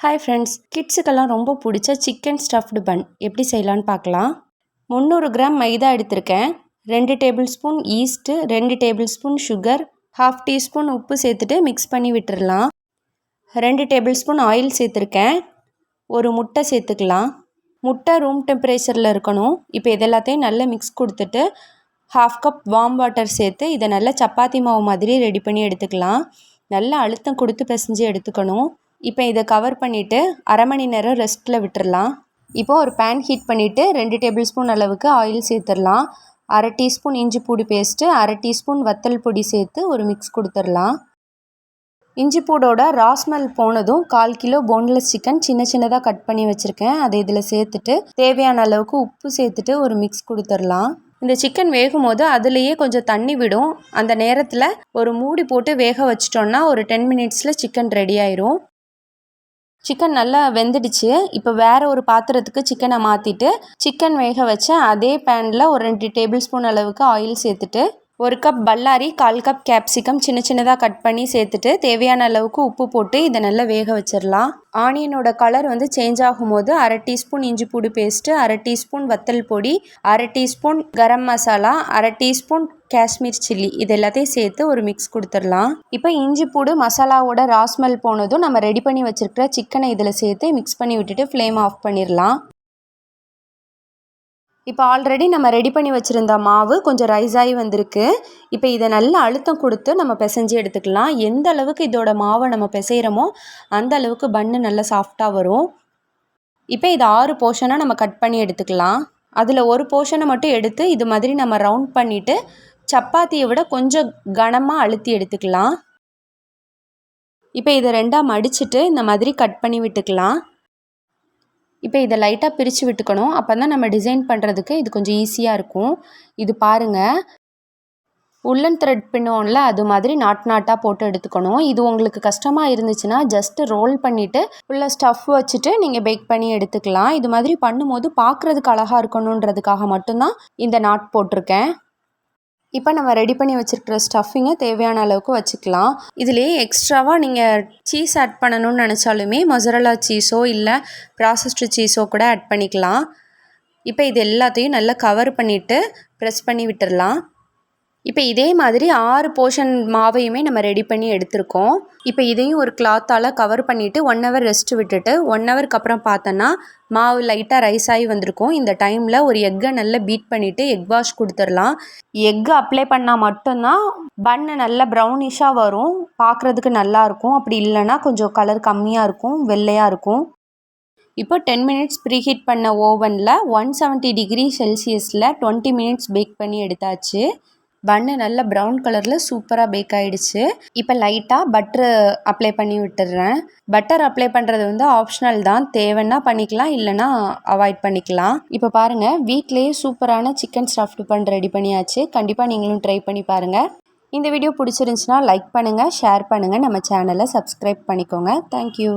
Hi friends கிட்ஸுக்கெல்லாம் ரொம்ப பிடிச்ச chicken stuffed பன் எப்படி செய்யலான்னு பார்க்கலாம் முந்நூறு கிராம் மைதா எடுத்திருக்கேன் ரெண்டு டேபிள் ஸ்பூன் ஈஸ்ட்டு ரெண்டு table spoon sugar half teaspoon உப்பு சேர்த்துட்டு மிக்ஸ் பண்ணி விட்டுடலாம் ரெண்டு டேபிள் ஸ்பூன் ஆயில் சேர்த்துருக்கேன் ஒரு முட்டை சேர்த்துக்கலாம் முட்டை ரூம் டெம்பரேச்சரில் இருக்கணும் இப்போ இது எல்லாத்தையும் நல்லா மிக்ஸ் கொடுத்துட்டு ஹாஃப் கப் வார்ம் வாட்டர் சேர்த்து இதை நல்லா சப்பாத்தி மாவு மாதிரி ரெடி பண்ணி எடுத்துக்கலாம் நல்லா அழுத்தம் கொடுத்து பிசைஞ்சு எடுத்துக்கணும் இப்போ இதை கவர் பண்ணிவிட்டு அரை மணி நேரம் ரெஸ்ட்டில் விட்டுடலாம் இப்போது ஒரு பேன் ஹீட் பண்ணிவிட்டு ரெண்டு டேபிள் ஸ்பூன் அளவுக்கு ஆயில் சேர்த்துடலாம். அரை டீஸ்பூன் இஞ்சி பூடி பேஸ்ட்டு அரை டீஸ்பூன் வத்தல் பொடி சேர்த்து ஒரு மிக்ஸ் கொடுத்துடலாம். இஞ்சி பூடோட ராஸ்மெல் போனதும் கால் கிலோ போன்லெஸ் சிக்கன் சின்ன சின்னதாக கட் பண்ணி வச்சுருக்கேன். அதை இதில் சேர்த்துட்டு தேவையான அளவுக்கு உப்பு சேர்த்துட்டு ஒரு மிக்ஸ் கொடுத்துடலாம். இந்த சிக்கன் வேகும் போது அதுலேயே கொஞ்சம் தண்ணி விடும். அந்த நேரத்தில் ஒரு மூடி போட்டு வேக வச்சிட்டோன்னா ஒரு டென் மினிட்ஸில் சிக்கன் ரெடி ஆயிரும். சிக்கன் நல்லா வெந்துடுச்சு. இப்போ வேறு ஒரு பாத்திரத்துக்கு சிக்கனை மாற்றிட்டு சிக்கன் வேக வச்ச அதே பேனில் ஒரு ரெண்டு டேபிள் ஸ்பூன் அளவுக்கு ஆயில் சேர்த்துட்டு ஒரு கப் பல்லாரி கால் கப் கேப்சிகம் சின்ன சின்னதாக கட் பண்ணி சேர்த்துட்டு தேவையான அளவுக்கு உப்பு போட்டு இதை நல்லா வேக வச்சிடலாம். ஆனியனோட கலர் வந்து சேஞ்ச் ஆகும்போது அரை டீஸ்பூன் இஞ்சி பூடு பேஸ்ட்டு அரை டீஸ்பூன் வத்தல் பொடி அரை டீஸ்பூன் கரம் மசாலா அரை டீஸ்பூன் காஷ்மீர் சில்லி இது எல்லாத்தையும் சேர்த்து ஒரு மிக்ஸ் கொடுத்துடலாம். இப்போ இஞ்சி பூடு மசாலாவோட ராஸ்மெல் போனதும் நம்ம ரெடி பண்ணி வச்சுருக்கிற சிக்கனை இதில் சேர்த்து மிக்ஸ் பண்ணி விட்டுட்டு ஃப்ளேம் ஆஃப் பண்ணிடலாம். இப்போ ஆல்ரெடி நம்ம ரெடி பண்ணி வச்சுருந்த மாவு கொஞ்சம் ரைஸ் ஆகி வந்திருக்கு. இப்போ இதை நல்லா அழுத்தம் கொடுத்து நம்ம பிசைஞ்சு எடுத்துக்கலாம். எந்த அளவுக்கு இதோட மாவை நம்ம பிசைகிறோமோ அந்த அளவுக்கு பன்னு நல்லா சாஃப்டாக வரும். இப்போ இதை ஆறு போர்ஷனாக நம்ம கட் பண்ணி எடுத்துக்கலாம். அதில் ஒரு போர்ஷனை மட்டும் எடுத்து இது மாதிரி நம்ம ரவுண்ட் பண்ணிவிட்டு சப்பாத்தியை விட கொஞ்சம் கனமாக அழுத்தி எடுத்துக்கலாம். இப்போ இதை ரெண்டாக மடிச்சுட்டு இந்த மாதிரி கட் பண்ணி விட்டுக்கலாம். இப்போ இதை லைட்டாக பிரித்து விட்டுக்கணும். அப்போ தான் நம்ம டிசைன் பண்ணுறதுக்கு இது கொஞ்சம் ஈஸியாக இருக்கும். இது பாருங்கள் உள்ளன் த்ரெட் பின்னோம்ல அது மாதிரி நாட் நாட்டாக போட்டு எடுத்துக்கணும். இது உங்களுக்கு கஷ்டமாக இருந்துச்சுன்னா ஜஸ்ட்டு ரோல் பண்ணிவிட்டு உள்ள ஸ்டஃப் வச்சுட்டு நீங்கள் பேக் பண்ணி எடுத்துக்கலாம். இது மாதிரி பண்ணும்போது பார்க்குறதுக்கு அழகாக இருக்கணுன்றதுக்காக மட்டும்தான் இந்த நாட் போட்டிருக்கேன். இப்போ நம்ம ரெடி பண்ணி வச்சுருக்கிற ஸ்டஃபிங்கை தேவையான அளவுக்கு வச்சுக்கலாம். இதுலேயே எக்ஸ்ட்ராவாக நீங்கள் சீஸ் ஆட் பண்ணணும்னு நினச்சாலுமே மொசரலா சீஸோ இல்லை ப்ராசஸ்டு சீஸோ கூட ஆட் பண்ணிக்கலாம். இப்போ இது எல்லாத்தையும் நல்லா கவர் பண்ணிவிட்டு ப்ரெஸ் பண்ணி விட்டுடலாம் இப்போ இதே மாதிரி ஆறு போர்ஷன் மாவையுமே நம்ம ரெடி பண்ணி எடுத்திருக்கோம். இப்போ இதையும் ஒரு கிளாத்தால் கவர் பண்ணிவிட்டு ஒன் ஹவர் ரெஸ்ட் விட்டுட்டு ஒன் ஹவருக்கு அப்புறம் பார்த்தோன்னா மாவு லைட்டாக ரைஸ் ஆகி வந்திருக்கும். இந்த டைமில் ஒரு எக்கை நல்லா பீட் பண்ணிவிட்டு எக் வாஷ் கொடுத்துடலாம். எக்கு அப்ளை பண்ணால் மட்டும்தான் பண்ணு நல்லா ப்ரௌனிஷாக வரும். பார்க்குறதுக்கு நல்லாயிருக்கும் அப்படி இல்லைன்னா கொஞ்சம் கலர் கம்மியாக இருக்கும் வெள்ளையாக இருக்கும். இப்போ டென் மினிட்ஸ் ப்ரீஹீட் பண்ண ஓவனில் ஒன் செவன்ட்டி டிகிரி செல்சியஸில் டுவெண்ட்டி மினிட்ஸ் பேக் பண்ணி எடுத்தாச்சு. பன்னு நல்ல ப்ரௌன் கலரில் சூப்பராக பேக் ஆகிடுச்சு இப்போ லைட்டாக பட்ரு அப்ளை பண்ணி விட்டுடுறேன் பட்டர் அப்ளை பண்ணுறது வந்து ஆப்ஷனல் தான். தேவைன்னா பண்ணிக்கலாம் இல்லைனா அவாய்ட் பண்ணிக்கலாம். இப்போ பாருங்கள் வீட்லேயே சூப்பரான சிக்கன் ஸ்டஃப்டு பன் ரெடி பண்ணியாச்சு. கண்டிப்பாக நீங்களும் ட்ரை பண்ணி பாருங்கள் இந்த வீடியோ பிடிச்சிருந்துச்சுன்னா லைக் பண்ணுங்கள் ஷேர் பண்ணுங்கள் நம்ம சேனலை சப்ஸ்கிரைப் பண்ணிக்கோங்க. தேங்க்யூ